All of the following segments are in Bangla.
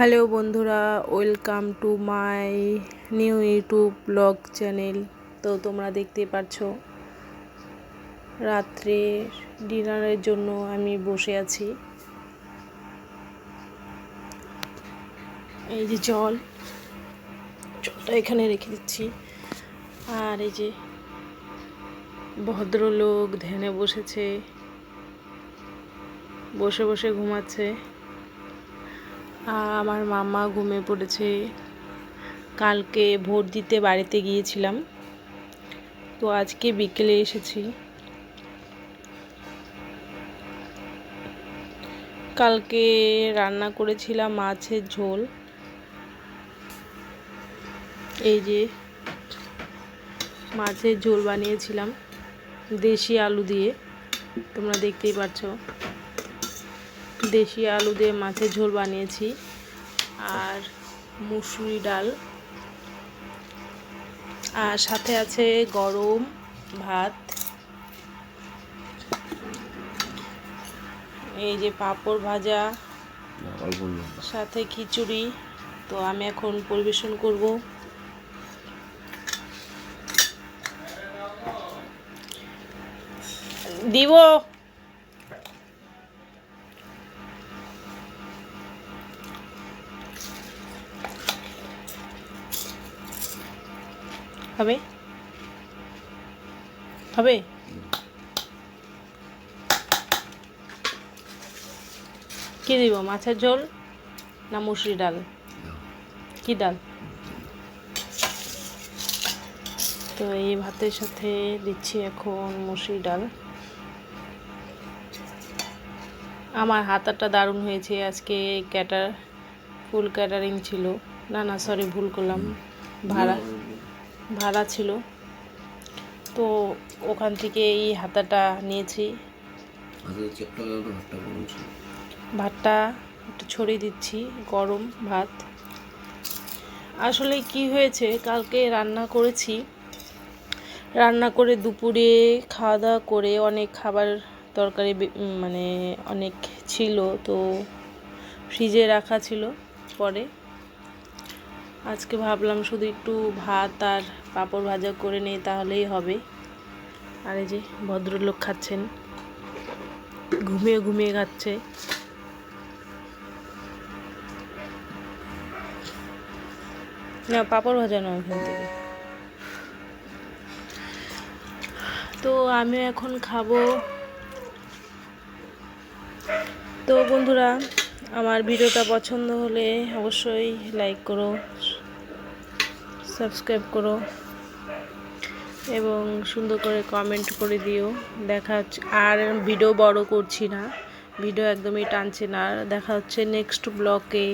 হ্যালো বন্ধুরা, welcome to my new YouTube blog channel. তো তোমরা দেখতে পাচ্ছ রাত্রে ডিনারের জন্য আমি বসে আছি। এই যে জল, জলটা এখানে রেখে দিচ্ছি। আর এই যে ভদ্রলোক ধ্যানে বসেছে, বসে বসে ঘুমাচ্ছে। আমার মামা ঘুমিয়ে পড়েছে। কালকে ভোট দিতে বাড়িতে গিয়েছিলাম। তো আজকে বিকেলে এসেছি। কালকে রান্না করেছিলাম মাছের ঝোল। এই যে মাছের ঝোল বানিয়েছিলাম, দেশি আলু দিয়ে। তোমরা দেখতেই পাচ্ছ দেশি আলু দিয়ে মাছের ঝোল বানিয়েছি। আর মুসুরি ডাল। আর সাথে আছে গরম ভাত। এই যে পাঁপড় ভাজা। সাথে খিচুড়ি। তো আমি এখন পরিবেশন করব। দিব। হবে? হবে? কি দিব, মাছের ঝোল না মুসুরি ডাল? কি ডাল? তো এই ভাতের সাথে দিচ্ছি এখন মুসুরি ডাল। আমার হাতাটা দারুণ হয়েছে, আজকে ক্যাটার, ফুল ক্যাটারিং ছিল। না না সরি ভুল করলাম। ভাড়া ভাড়া ছিল। তো ওখান থেকে এই হাতাটা নিয়েছি। ভাতটা একটু ছড়িয়ে দিচ্ছি গরম ভাত। আসলে কি হয়েছে কালকে রান্না করেছি। রান্না করে দুপুরে খাওয়া দাওয়া করে অনেক খাবার তরকারি মানে অনেক ছিল তো ফ্রিজে রাখা ছিল পরে। আজকে ভাবলাম শুধু একটু ভাত আর পাঁপড় ভাজা করে নেই, তাহলেই হবে। আর এই যে ভদ্রলোক খাচ্ছেন, ঘুমিয়ে ঘুমিয়ে খাচ্ছে। না, পাঁপড় ভাজা নয় ওখান থেকে। তো আমি এখন খাব। তো বন্ধুরা আমার ভিডিওটা পছন্দ হলে অবশ্যই লাইক করো সাবস্ক্রাইব করো, এবং সুন্দর করে কমেন্ট করে দিও। দেখা হচ্ছে আর ভিডিও বড় করছি না। ভিডিও একদমই টানছে না। দেখা হচ্ছে নেক্সট ব্লকে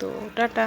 তো টাটা।